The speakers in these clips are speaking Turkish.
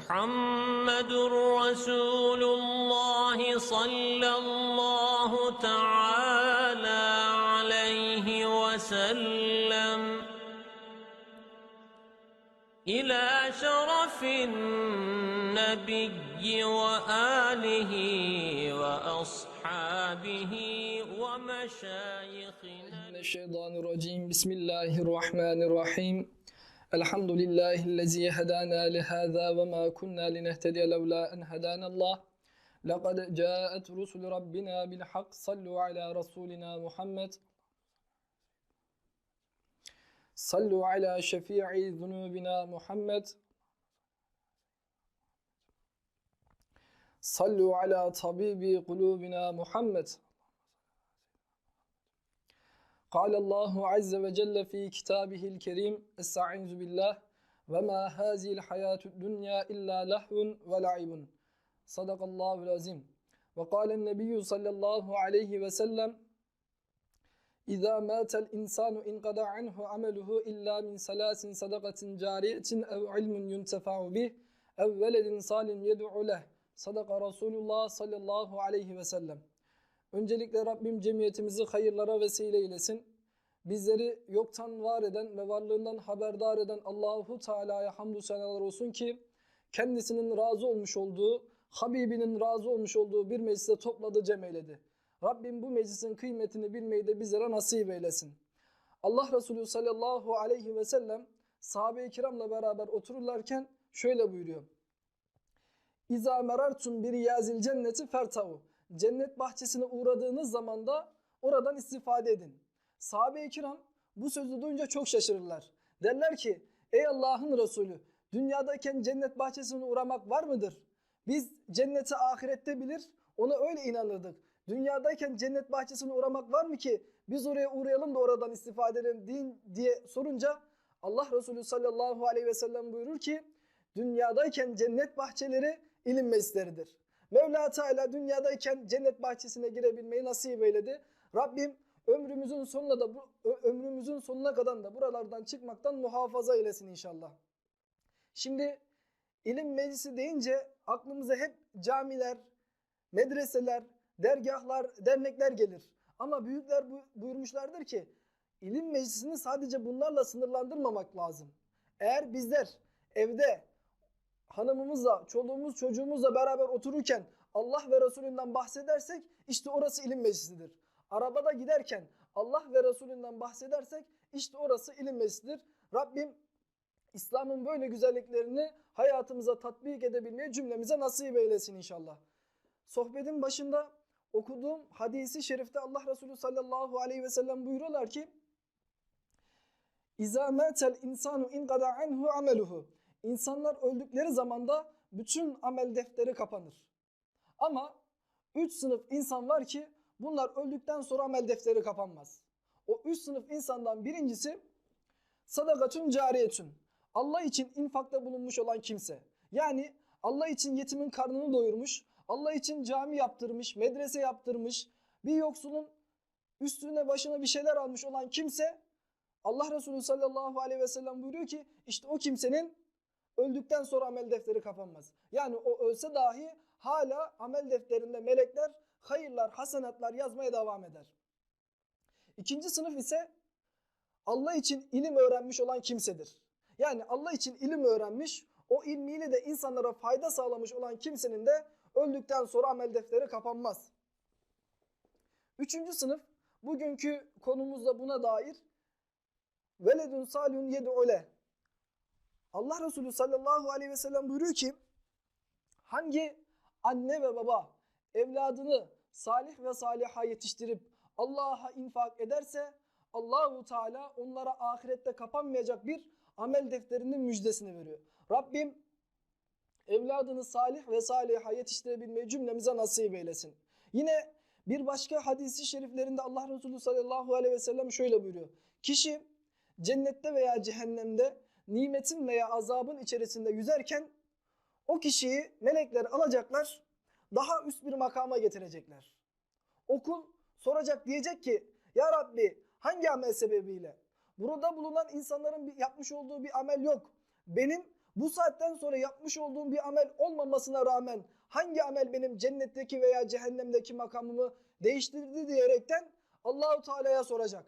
محمد رسول الله صلى الله تعالى عليه وسلم إلى شرف النبي وآله وأصحابه ومشايخنا. الشيطان الرجيم. بسم الله الرحمن الرحيم. الحمد لله الذي هدانا لهذا وما كنا لنهتدي لولا أن هدانا الله. لقد جاءت رسل ربنا بالحق. صلوا على رسولنا محمد. صلوا على شفيع ذنوبنا محمد. صلوا على طبيب قلوبنا محمد. قال الله عز وجل في كتابه الكريم استعيذ بالله وما هذه الحياة الدنيا إلا لهو ولعب صدق الله العظيم وقال النبي صلى الله عليه وسلم إذا مات الإنسان انقضى عنه عمله إلا من ثلاث صدقة جارية أو علم ينتفع به أو ولد صالح يدعو له صدق رسول الله صلى الله عليه وسلم Öncelikle Rabbim cemiyetimizi hayırlara vesile eylesin. Bizleri yoktan var eden ve varlığından haberdar eden Allahu Teala'ya hamdü senalar olsun ki kendisinin razı olmuş olduğu, Habibinin razı olmuş olduğu bir meclise topladı cem eyledi. Rabbim bu meclisin kıymetini bilmeyi de bizlere nasip eylesin. Allah Resulü sallallahu aleyhi ve sellem sahabe-i kiramla beraber otururlarken şöyle buyuruyor. İza merartum bir yazil cenneti fertavu. Cennet bahçesine uğradığınız zaman da oradan istifade edin. Sahabe-i kiram bu sözü duyunca çok şaşırırlar. Derler ki ey Allah'ın Resulü dünyadayken cennet bahçesine uğramak var mıdır? Biz cenneti ahirette bilir ona öyle inanırdık. Dünyadayken cennet bahçesine uğramak var mı ki biz oraya uğrayalım da oradan istifade edelim din diye sorunca Allah Resulü sallallahu aleyhi ve sellem buyurur ki dünyadayken cennet bahçeleri ilim meclisleridir. Mevla Teala dünyadayken cennet bahçesine girebilmeyi nasip eyledi. Rabbim ömrümüzün sonuna da bu ömrümüzün sonuna kadar da buralardan çıkmaktan muhafaza eylesin inşallah. Şimdi ilim meclisi deyince aklımıza hep camiler, medreseler, dergahlar, dernekler gelir. Ama büyükler buyurmuşlardır ki ilim meclisini sadece bunlarla sınırlandırmamak lazım. Eğer bizler evde hanımımızla, çoluğumuz, çocuğumuzla beraber otururken Allah ve Resulünden bahsedersek işte orası ilim meclisidir. Arabada giderken Allah ve Resulünden bahsedersek işte orası ilim meclisidir. Rabbim İslam'ın böyle güzelliklerini hayatımıza tatbik edebilmeyi cümlemize nasip eylesin inşallah. Sohbetin başında okuduğum hadisi şerifte Allah Resulü sallallahu aleyhi ve sellem buyuruyorlar ki İza metel insanu inqada anhu ameluhu. İnsanlar öldükleri zamanda bütün amel defteri kapanır. Ama üç sınıf insan var ki bunlar öldükten sonra amel defteri kapanmaz. O üç sınıf insandan birincisi sadakatun cariyetun. Allah için infakta bulunmuş olan kimse. Yani Allah için yetimin karnını doyurmuş, Allah için cami yaptırmış, medrese yaptırmış, bir yoksulun üstüne başına bir şeyler almış olan kimse Allah Resulü sallallahu aleyhi ve sellem buyuruyor ki işte o kimsenin öldükten sonra amel defteri kapanmaz. Yani o ölse dahi hala amel defterinde melekler hayırlar, hasenatlar yazmaya devam eder. İkinci sınıf ise Allah için ilim öğrenmiş olan kimsedir. Yani Allah için ilim öğrenmiş, o ilmiyle de insanlara fayda sağlamış olan kimsenin de öldükten sonra amel defteri kapanmaz. Üçüncü sınıf, bugünkü konumuzda buna dair veledun salihun yed'ule. Allah Resulü sallallahu aleyhi ve sellem buyuruyor ki hangi anne ve baba evladını salih ve saliha yetiştirip Allah'a infak ederse Allahu Teala onlara ahirette kapanmayacak bir amel defterinin müjdesini veriyor. Rabbim evladını salih ve saliha yetiştirebilmeyi cümlemize nasip eylesin. Yine bir başka hadisi şeriflerinde Allah Resulü sallallahu aleyhi ve sellem şöyle buyuruyor. Kişi cennette veya cehennemde nimetin veya azabın içerisinde yüzerken o kişiyi melekler alacaklar, daha üst bir makama getirecekler. Okul soracak diyecek ki ya Rabbi hangi amel sebebiyle? Burada bulunan insanların yapmış olduğu bir amel yok. Benim Bu saatten sonra yapmış olduğum bir amel olmamasına rağmen hangi amel benim cennetteki veya cehennemdeki makamımı değiştirdi diyerekten Allahu Teala'ya soracak.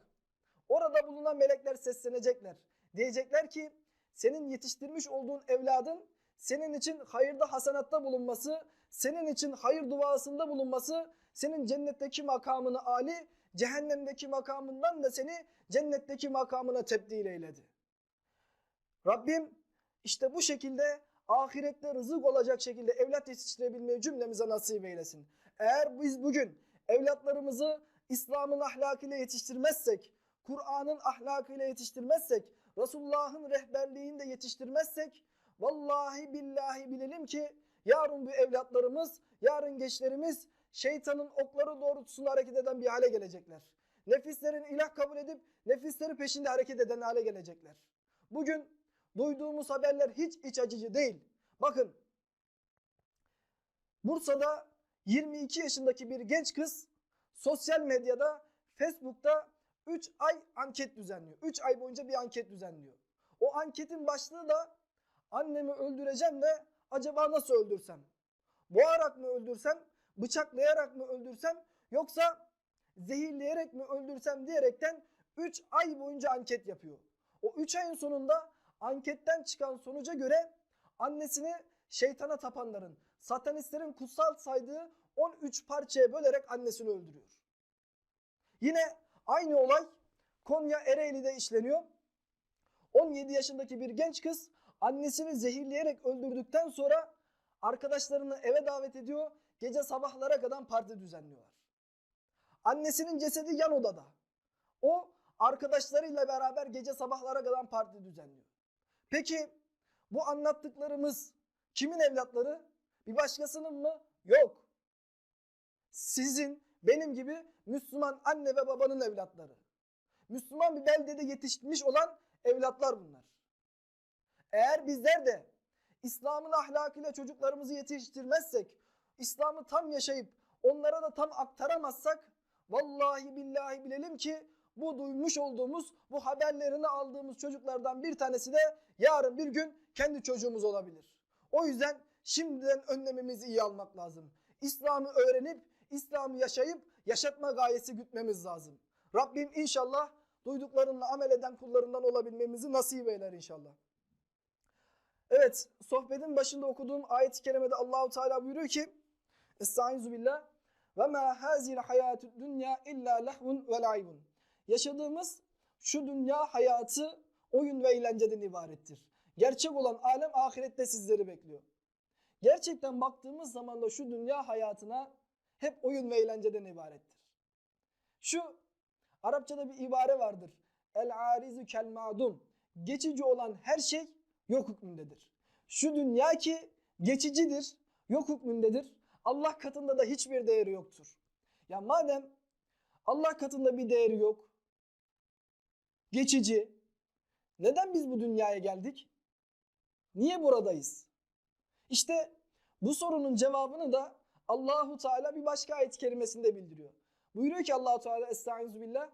Orada bulunan melekler seslenecekler. Diyecekler ki senin yetiştirmiş olduğun evladın senin için hayırda hasanatta bulunması, senin için hayır duasında bulunması, senin cennetteki makamını Ali, cehennemdeki makamından da seni cennetteki makamına tebdil eyledi. Rabbim işte bu şekilde ahirette rızık olacak şekilde evlat yetiştirebilmeyi cümlemize nasip eylesin. Eğer biz bugün evlatlarımızı İslam'ın ahlakıyla yetiştirmezsek, Kur'an'ın ahlakıyla yetiştirmezsek, Resulullah'ın rehberliğinde yetiştirmezsek, vallahi billahi bilelim ki yarın bu evlatlarımız, yarın gençlerimiz şeytanın okları doğrultusunda hareket eden bir hale gelecekler. Nefislerin ilah kabul edip nefisleri peşinde hareket eden hale gelecekler. Bugün duyduğumuz haberler hiç iç acıcı değil. Bakın Bursa'da 22 yaşındaki bir genç kız sosyal medyada Facebook'ta 3 ay anket düzenliyor. 3 ay boyunca bir anket düzenliyor. O anketin başlığı da annemi öldüreceğim de acaba nasıl öldürsem? Boğarak mı öldürsem? Bıçaklayarak mı öldürsem? Yoksa zehirleyerek mi öldürsem diyerekten 3 ay boyunca anket yapıyor. O 3 ayın sonunda anketten çıkan sonuca göre annesini şeytana tapanların, satanistlerin kutsal saydığı 13 parçaya bölerek annesini öldürüyor. Yine aynı olay Konya Ereğli'de işleniyor. 17 yaşındaki bir genç kız annesini zehirleyerek öldürdükten sonra arkadaşlarını eve davet ediyor. Gece sabahlara kadar parti düzenliyorlar. Annesinin cesedi yan odada. O arkadaşlarıyla beraber gece sabahlara kadar parti düzenliyor. Peki bu anlattıklarımız kimin evlatları? Bir başkasının mı? Yok. Sizin benim gibi Müslüman anne ve babanın evlatları. Müslüman bir beldede yetişmiş olan evlatlar bunlar. Eğer bizler de İslam'ın ahlakıyla çocuklarımızı yetiştirmezsek, İslam'ı tam yaşayıp onlara da tam aktaramazsak vallahi billahi bilelim ki bu duymuş olduğumuz, bu haberlerini aldığımız çocuklardan bir tanesi de yarın bir gün kendi çocuğumuz olabilir. O yüzden şimdiden önlememizi iyi almak lazım. İslam'ı öğrenip, İslam'ı yaşayıp yaşatma gayesi gütmemiz lazım. Rabbim inşallah duyduklarınla amel eden kullarından olabilmemizi nasip eyler inşallah. Evet, sohbetin başında okuduğum ayet-i kerimede Allahu Teala buyuruyor ki: Estaizu billah ve ma hazil hayatud dunya illa lehvun ve laibun. Yaşadığımız şu dünya hayatı oyun ve eğlenceden ibarettir. Gerçek olan alem ahirette sizleri bekliyor. Gerçekten baktığımız zaman da şu dünya hayatına hep oyun ve eğlenceden ibarettir. Şu Arapçada bir ibare vardır. El arizu kel madum. Geçici olan her şey yok hükmündedir. Şu dünya ki geçicidir, yok hükmündedir. Allah katında da hiçbir değeri yoktur. Ya madem Allah katında bir değeri yok, geçici, neden biz bu dünyaya geldik? Niye buradayız? İşte bu sorunun cevabını da Allahu Teala bir başka ayet kerimesinde bildiriyor. Buyuruyor ki Allahu Teala Estaizu billah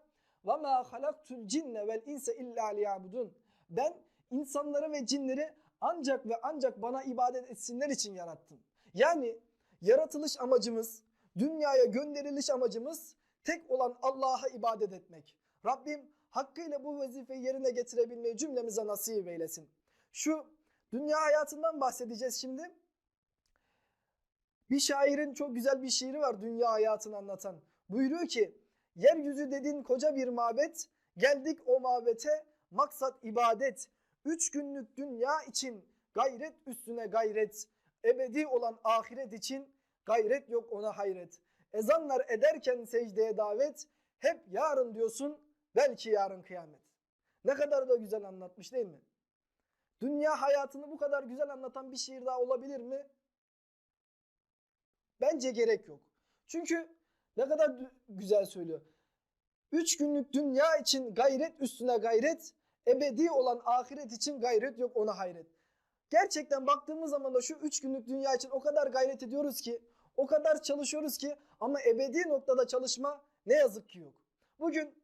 ve ma halaktul cinne vel insa illa liyabudun. Ben insanları ve cinleri ancak ve ancak bana ibadet etsinler için yarattım. Yani yaratılış amacımız, dünyaya gönderiliş amacımız tek olan Allah'a ibadet etmek. Rabbim hakkıyla bu vazifeyi yerine getirebilmeyi cümlemize nasip eylesin. Şu dünya hayatından bahsedeceğiz şimdi. Bir şairin çok güzel bir şiiri var dünya hayatını anlatan. Buyuruyor ki yeryüzü dedin koca bir mabet geldik o mabete maksat ibadet. Üç günlük dünya için gayret üstüne gayret. Ebedi olan ahiret için gayret yok ona hayret. Ezanlar ederken secdeye davet hep yarın diyorsun belki yarın kıyamet. Ne kadar da güzel anlatmış değil mi? Dünya hayatını bu kadar güzel anlatan bir şiir daha olabilir mi? Bence gerek yok. Çünkü ne kadar güzel söylüyor. Üç günlük dünya için gayret üstüne gayret, ebedi olan ahiret için gayret yok ona hayret. Gerçekten baktığımız zaman da şu üç günlük dünya için o kadar gayret ediyoruz ki, o kadar çalışıyoruz ki ama ebedi noktada çalışma ne yazık ki yok. Bugün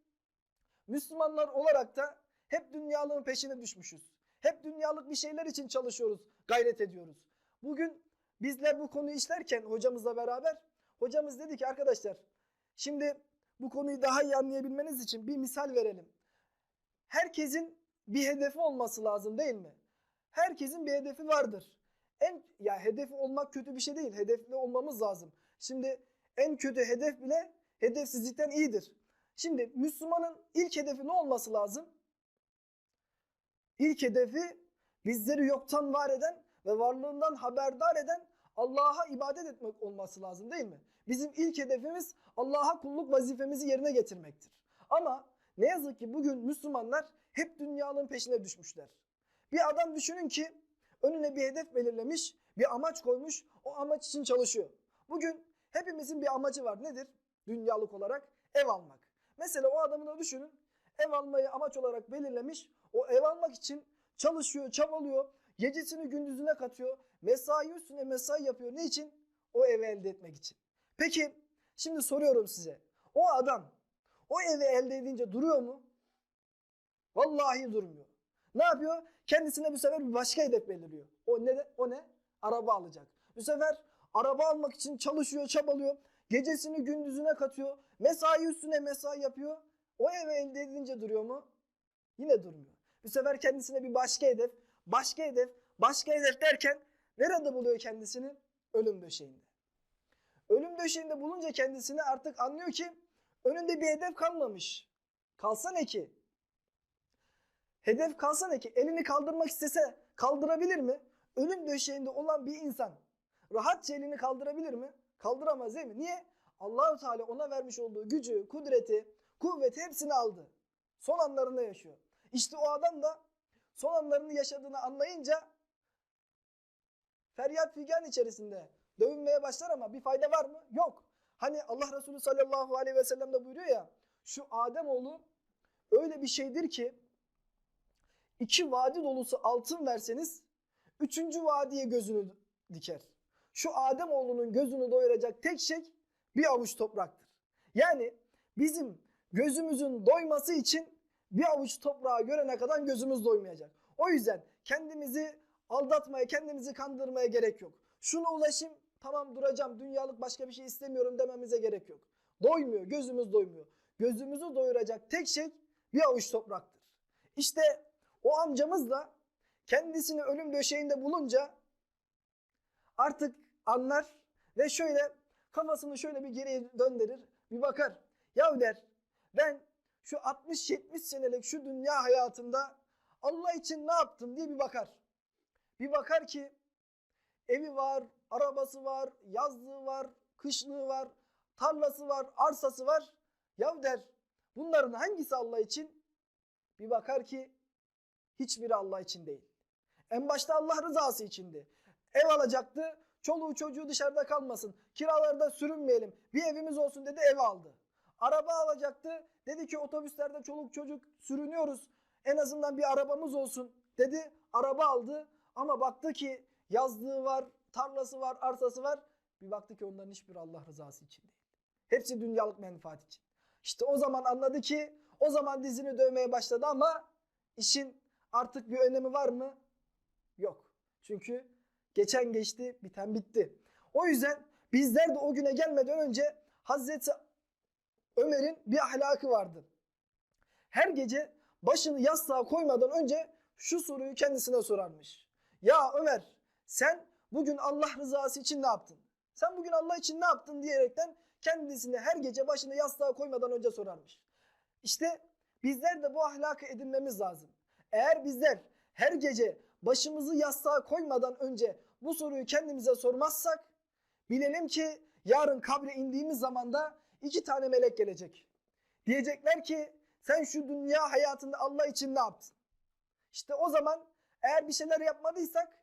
Müslümanlar olarak da hep dünyalığın peşine düşmüşüz. Hep dünyalık bir şeyler için çalışıyoruz, gayret ediyoruz. Bugün bizler bu konuyu işlerken hocamızla beraber hocamız dedi ki arkadaşlar şimdi bu konuyu daha iyi anlayabilmeniz için bir misal verelim. Herkesin bir hedefi olması lazım değil mi? Herkesin bir hedefi vardır. En ya hedefi olmak kötü bir şey değil. Hedefli olmamız lazım. Şimdi en kötü hedef bile hedefsizlikten iyidir. Şimdi Müslümanın ilk hedefi ne olması lazım? İlk hedefi bizleri yoktan var eden ve varlığından haberdar eden Allah'a ibadet etmek olması lazım değil mi? Bizim ilk hedefimiz Allah'a kulluk vazifemizi yerine getirmektir. Ama ne yazık ki bugün Müslümanlar hep dünyanın peşine düşmüşler. Bir adam düşünün ki önüne bir hedef belirlemiş, bir amaç koymuş, o amaç için çalışıyor. Bugün hepimizin bir amacı var. Nedir? Dünyalık olarak ev almak. Mesela o adamı da düşünün. Ev almayı amaç olarak belirlemiş. O ev almak için çalışıyor, çabalıyor. Gecesini gündüzüne katıyor. Mesai üstüne mesai yapıyor. Ne için? O evi elde etmek için. Peki şimdi soruyorum size. O adam o evi elde edince duruyor mu? Vallahi durmuyor. Ne yapıyor? Kendisine bu sefer bir başka hedef belirliyor. O ne? O ne? Araba alacak. Bu sefer araba almak için çalışıyor, çabalıyor. Gecesini gündüzüne katıyor. Mesai üstüne mesai yapıyor. O evi elde edince duruyor mu? Yine durmuyor. Bu sefer kendisine bir başka hedef, başka hedef, başka hedef derken nerede buluyor kendisini? Ölüm döşeğinde. Ölüm döşeğinde bulunca kendisini artık anlıyor ki önünde bir hedef kalmamış. Kalsa ne ki? Hedef kalsa ne ki? Elini kaldırmak istese kaldırabilir mi? Ölüm döşeğinde olan bir insan rahatça elini kaldırabilir mi? Kaldıramaz değil mi? Niye? Allahu Teala ona vermiş olduğu gücü, kudreti, kuvveti hepsini aldı. Son anlarında yaşıyor. İşte o adam da son anlarını yaşadığını anlayınca feryat figan içerisinde dövünmeye başlar ama bir fayda var mı? Yok. Hani Allah Resulü sallallahu aleyhi ve sellem de buyuruyor ya şu Adem oğlu öyle bir şeydir ki iki vadi dolusu altın verseniz üçüncü vadiye gözünü diker. Şu Adem oğlunun gözünü doyuracak tek şey bir avuç topraktır. Yani bizim gözümüzün doyması için bir avuç toprağı görene kadar gözümüz doymayacak. O yüzden kendimizi aldatmaya, kendimizi kandırmaya gerek yok. Şuna ulaşayım, tamam duracağım, dünyalık başka bir şey istemiyorum dememize gerek yok. Doymuyor, gözümüz doymuyor. Gözümüzü doyuracak tek şey bir avuç topraktır. İşte o amcamız da kendisini ölüm döşeğinde bulunca artık anlar ve şöyle kafasını şöyle bir geriye döndürür, bir bakar. Ya der, ben şu 60-70 senelik şu dünya hayatında Allah için ne yaptım diye bir bakar. Bir bakar ki evi var, arabası var, yazlığı var, kışlığı var, tarlası var, arsası var. Ya der bunların hangisi Allah için? Bir bakar ki hiçbiri Allah için değil. En başta Allah rızası içindi. Ev alacaktı, çoluğu çocuğu dışarıda kalmasın, kiralarda sürünmeyelim, bir evimiz olsun dedi ev aldı. Araba alacaktı, dedi ki otobüslerde çoluk çocuk sürünüyoruz, en azından bir arabamız olsun dedi, araba aldı. Ama baktı ki yazlığı var, tarlası var, arsası var. Bir baktı ki onların hiçbir Allah rızası için değil. Hepsi dünyalık menfaat için. İşte o zaman anladı ki o zaman dizini dövmeye başladı ama işin artık bir önemi var mı? Yok. Çünkü geçen geçti, biten bitti. O yüzden bizler de o güne gelmeden önce Hazreti Ömer'in bir ahlakı vardı. Her gece başını yastığa koymadan önce şu soruyu kendisine sorarmış. Ya Ömer sen bugün Allah rızası için ne yaptın? Sen bugün Allah için ne yaptın diyerekten kendisine her gece başını yastığa koymadan önce sorarmış. İşte bizler de bu ahlakı edinmemiz lazım. Eğer bizler her gece başımızı yastığa koymadan önce bu soruyu kendimize sormazsak bilelim ki yarın kabre indiğimiz zaman da iki tane melek gelecek. Diyecekler ki sen şu dünya hayatında Allah için ne yaptın? İşte o zaman eğer bir şeyler yapmadıysak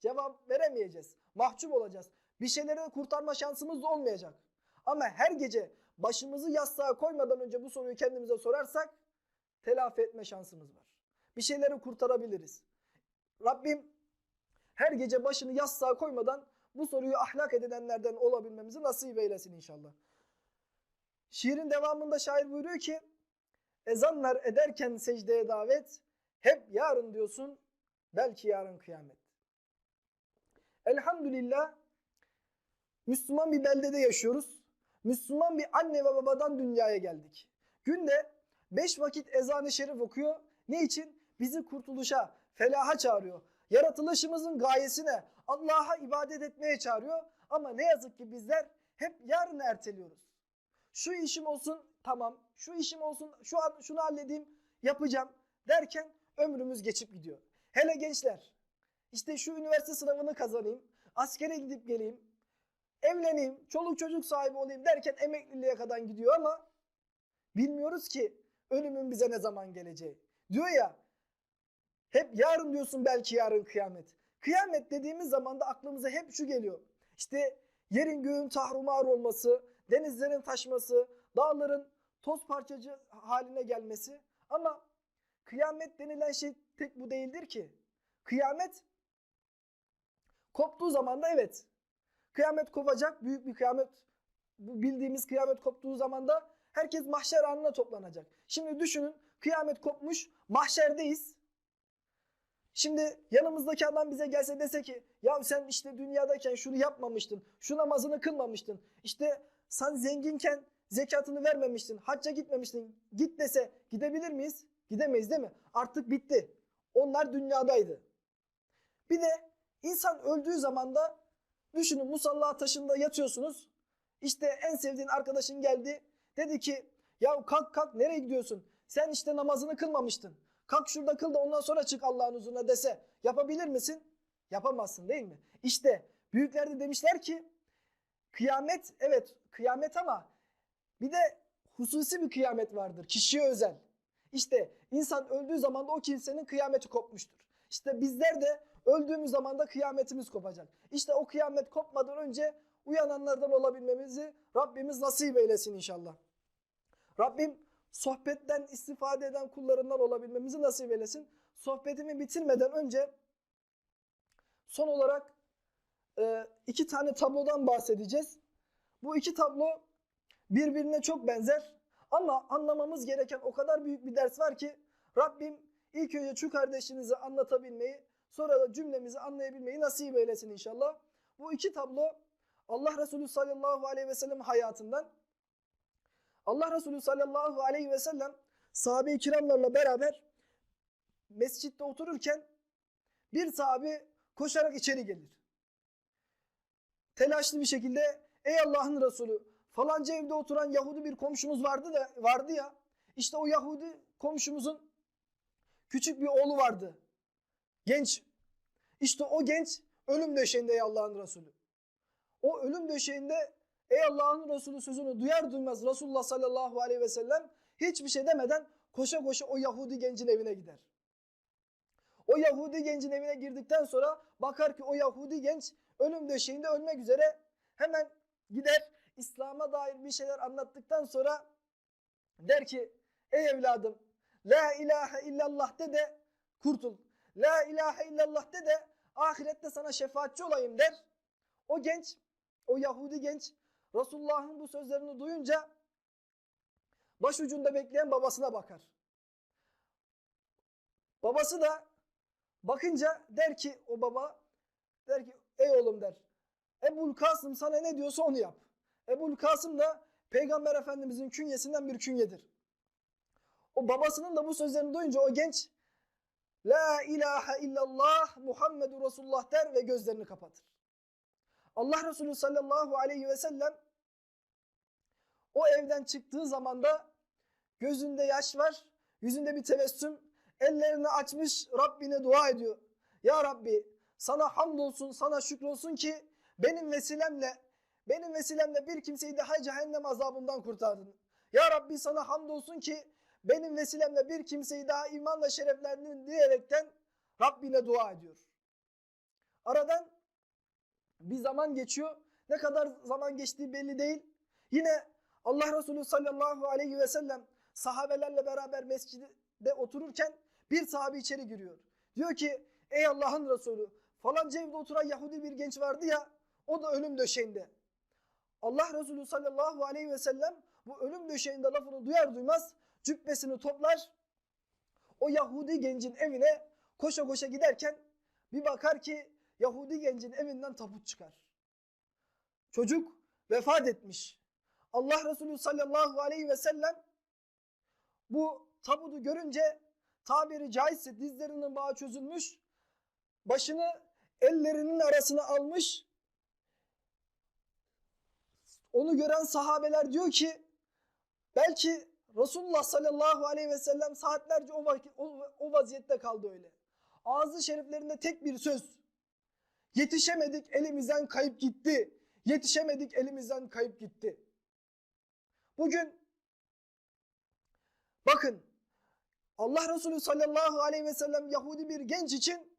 cevap veremeyeceğiz. Mahcup olacağız. Bir şeyleri kurtarma şansımız da olmayacak. Ama her gece başımızı yastığa koymadan önce bu soruyu kendimize sorarsak telafi etme şansımız var. Bir şeyleri kurtarabiliriz. Rabbim her gece başını yastığa koymadan bu soruyu ahlak edilenlerden olabilmemizi nasip eylesin inşallah. Şiirin devamında şair buyuruyor ki ezanlar ederken secdeye davet hep yarın diyorsun Belki yarın kıyamet. Elhamdülillah Müslüman bir beldede yaşıyoruz. Müslüman bir anne ve babadan dünyaya geldik. Günde beş vakit ezan-ı şerif okuyor. Ne için? Bizi kurtuluşa, felaha çağırıyor. Yaratılışımızın gayesine, Allah'a ibadet etmeye çağırıyor. Ama ne yazık ki bizler hep yarın erteliyoruz. Şu işim olsun tamam, şu işim olsun, şu an şunu halledeyim, yapacağım derken ömrümüz geçip gidiyor. Hele gençler, işte şu üniversite sınavını kazanayım, askere gidip geleyim, evleneyim, çoluk çocuk sahibi olayım derken emekliliğe kadar gidiyor ama bilmiyoruz ki ölümün bize ne zaman geleceği. Diyor ya hep yarın diyorsun belki yarın kıyamet. Kıyamet dediğimiz zaman da aklımıza hep şu geliyor. İşte yerin göğün tahrumar olması, denizlerin taşması, dağların toz parçacı haline gelmesi. Ama kıyamet denilen şey tek bu değildir ki. Kıyamet koptuğu zaman da evet Kıyamet kopacak. Büyük bir kıyamet. Bu bildiğimiz kıyamet koptuğu zaman da herkes mahşer anına toplanacak. Şimdi düşünün kıyamet kopmuş. Mahşerdeyiz. Şimdi yanımızdaki adam bize gelse dese ki ya sen işte dünyadayken şunu yapmamıştın. Şu namazını kılmamıştın. İşte sen zenginken zekatını vermemiştin. Hacca gitmemiştin. Git dese gidebilir miyiz? Gidemeyiz değil mi? Artık bitti. Onlar dünyadaydı. Bir de insan öldüğü zaman da Düşünün musalla taşında yatıyorsunuz. İşte en sevdiğin arkadaşın geldi. Dedi ki ya kalk kalk nereye gidiyorsun? Sen işte namazını kılmamıştın. Kalk şurada kıl da ondan sonra çık Allah'ın huzuruna dese yapabilir misin? Yapamazsın değil mi? İşte büyükler de demişler ki kıyamet evet kıyamet ama bir de hususi bir kıyamet vardır. Kişiye özel. İşte insan öldüğü zaman da o kimsenin kıyameti kopmuştur. İşte bizler de öldüğümüz zaman da kıyametimiz kopacak. İşte o kıyamet kopmadan önce uyananlardan olabilmemizi Rabbimiz nasip eylesin inşallah. Rabbim sohbetten istifade eden kullarından olabilmemizi nasip eylesin. Sohbetimi bitirmeden önce son olarak e, iki tane tablodan bahsedeceğiz. Bu iki tablo birbirine çok benzer ama anlamamız gereken o kadar büyük bir ders var ki Rabbim ilk önce şu kardeşinizi anlatabilmeyi sonra da cümlemizi anlayabilmeyi nasip eylesin inşallah. Bu iki tablo Allah Resulü sallallahu aleyhi ve sellem hayatından Allah Resulü sallallahu aleyhi ve sellem sahabe-i kiramlarla beraber mescitte otururken bir sahabi koşarak içeri gelir. Telaşlı bir şekilde ey Allah'ın Resulü falanca evde oturan Yahudi bir komşumuz vardı da vardı ya işte o Yahudi komşumuzun küçük bir oğlu vardı. Genç. İşte o genç ölüm döşeğinde ey Allah'ın Resulü. O ölüm döşeğinde ey Allah'ın Resulü sözünü duyar duymaz Resulullah sallallahu aleyhi ve sellem hiçbir şey demeden koşa koşa o Yahudi gencin evine gider. O Yahudi gencin evine girdikten sonra bakar ki o Yahudi genç ölüm döşeğinde ölmek üzere hemen gider İslam'a dair bir şeyler anlattıktan sonra der ki ey evladım la ilahe illallah de de kurtul. La ilahe illallah de de ahirette sana şefaatçi olayım der. O genç, o Yahudi genç Resulullah'ın bu sözlerini duyunca başucunda bekleyen babasına bakar. Babası da bakınca der ki o baba der ki ey oğlum der. Ebul Kasım sana ne diyorsa onu yap. Ebul Kasım da Peygamber Efendimizin künyesinden bir künyedir. O babasının da bu sözlerini duyunca o genç La ilahe illallah Muhammedur Resulullah der ve gözlerini kapatır. Allah Resulü sallallahu aleyhi ve sellem o evden çıktığı zaman da gözünde yaş var, yüzünde bir tebessüm, ellerini açmış Rabbine dua ediyor. Ya Rabbi sana hamdolsun, sana şükrolsun ki benim vesilemle, benim vesilemle bir kimseyi daha cehennem azabından kurtardın. Ya Rabbi sana hamdolsun ki benim vesilemle bir kimseyi daha imanla şereflendin diyerekten Rabbine dua ediyor. Aradan bir zaman geçiyor. Ne kadar zaman geçtiği belli değil. Yine Allah Resulü sallallahu aleyhi ve sellem sahabelerle beraber mescidde otururken bir sahabe içeri giriyor. Diyor ki ey Allah'ın Resulü falanca evde oturan Yahudi bir genç vardı ya o da ölüm döşeğinde. Allah Resulü sallallahu aleyhi ve sellem bu ölüm döşeğinde lafını duyar duymaz cübbesini toplar. O Yahudi gencin evine koşa koşa giderken Bir bakar ki Yahudi gencin evinden tabut çıkar. Çocuk vefat etmiş. Allah Resulü sallallahu aleyhi ve sellem bu tabutu görünce tabiri caizse dizlerinin bağı çözülmüş, başını ellerinin arasına almış. Onu gören sahabeler diyor ki belki Resulullah sallallahu aleyhi ve sellem saatlerce o, vakit, o, o vaziyette kaldı öyle. Ağzı şeriflerinde tek bir söz. Yetişemedik elimizden kayıp gitti. Yetişemedik elimizden kayıp gitti. Bugün bakın Allah Resulü sallallahu aleyhi ve sellem Yahudi bir genç için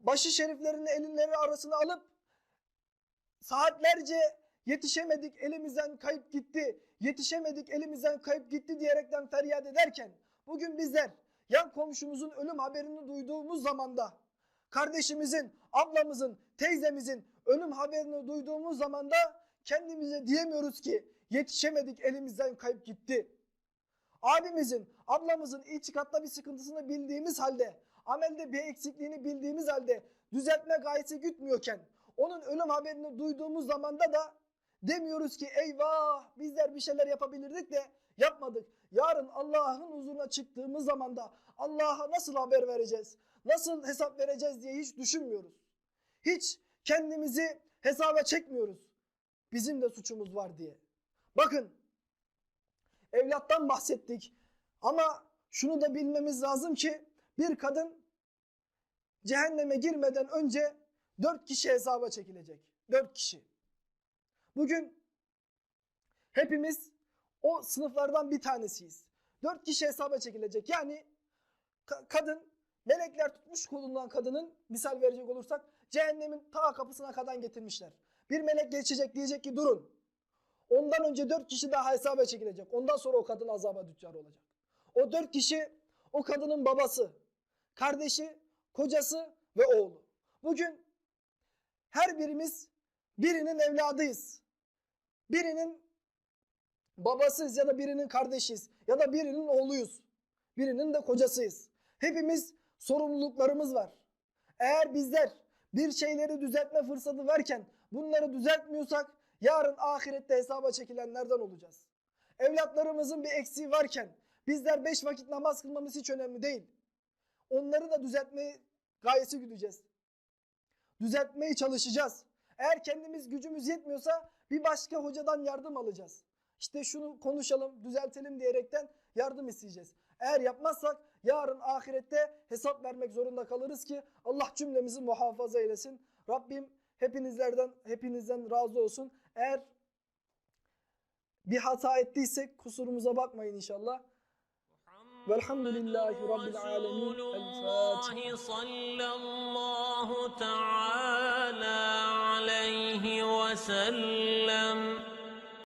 başı şeriflerini elinleri arasına alıp saatlerce yetişemedik elimizden kayıp gitti, yetişemedik elimizden kayıp gitti diyerekten feryat ederken bugün bizler yan komşumuzun ölüm haberini duyduğumuz zamanda kardeşimizin, ablamızın, teyzemizin ölüm haberini duyduğumuz zamanda kendimize diyemiyoruz ki yetişemedik elimizden kayıp gitti. Abimizin, ablamızın itikatta bir sıkıntısını bildiğimiz halde, amelde bir eksikliğini bildiğimiz halde düzeltme gayesi gütmüyorken onun ölüm haberini duyduğumuz zamanda da demiyoruz ki eyvah bizler bir şeyler yapabilirdik de yapmadık. Yarın Allah'ın huzuruna çıktığımız zamanda Allah'a nasıl haber vereceğiz? Nasıl hesap vereceğiz diye hiç düşünmüyoruz. Hiç kendimizi hesaba çekmiyoruz. Bizim de suçumuz var diye. Bakın evlattan bahsettik ama şunu da bilmemiz lazım ki bir kadın cehenneme girmeden önce dört kişi hesaba çekilecek. Dört kişi. Bugün hepimiz o sınıflardan bir tanesiyiz. Dört kişi hesaba çekilecek. Yani ka- kadın melekler tutmuş kolundan kadının misal verecek olursak cehennemin ta kapısına kadar getirmişler. Bir melek geçecek diyecek ki durun. Ondan önce dört kişi daha hesaba çekilecek. Ondan sonra o kadın azaba düçar olacak. O dört kişi o kadının babası, kardeşi, kocası ve oğlu. Bugün her birimiz birinin evladıyız. Birinin babasıyız ya da birinin kardeşiyiz ya da birinin oğluyuz. Birinin de kocasıyız. Hepimiz sorumluluklarımız var. Eğer bizler bir şeyleri düzeltme fırsatı verken bunları düzeltmiyorsak yarın ahirette hesaba çekilenlerden olacağız. Evlatlarımızın bir eksiği varken bizler beş vakit namaz kılmamız hiç önemli değil. Onları da düzeltmeyi gayesi güdeceğiz. Düzeltmeye çalışacağız. Eğer kendimiz gücümüz yetmiyorsa bir başka hocadan yardım alacağız. İşte şunu konuşalım, düzeltelim diyerekten yardım isteyeceğiz. Eğer yapmazsak yarın ahirette hesap vermek zorunda kalırız ki Allah cümlemizi muhafaza eylesin. Rabbim hepinizlerden hepinizden razı olsun. Eğer bir hata ettiysek kusurumuza bakmayın inşallah. Velhamdülillahi Rabbil alemin. El Fatiha. وسلم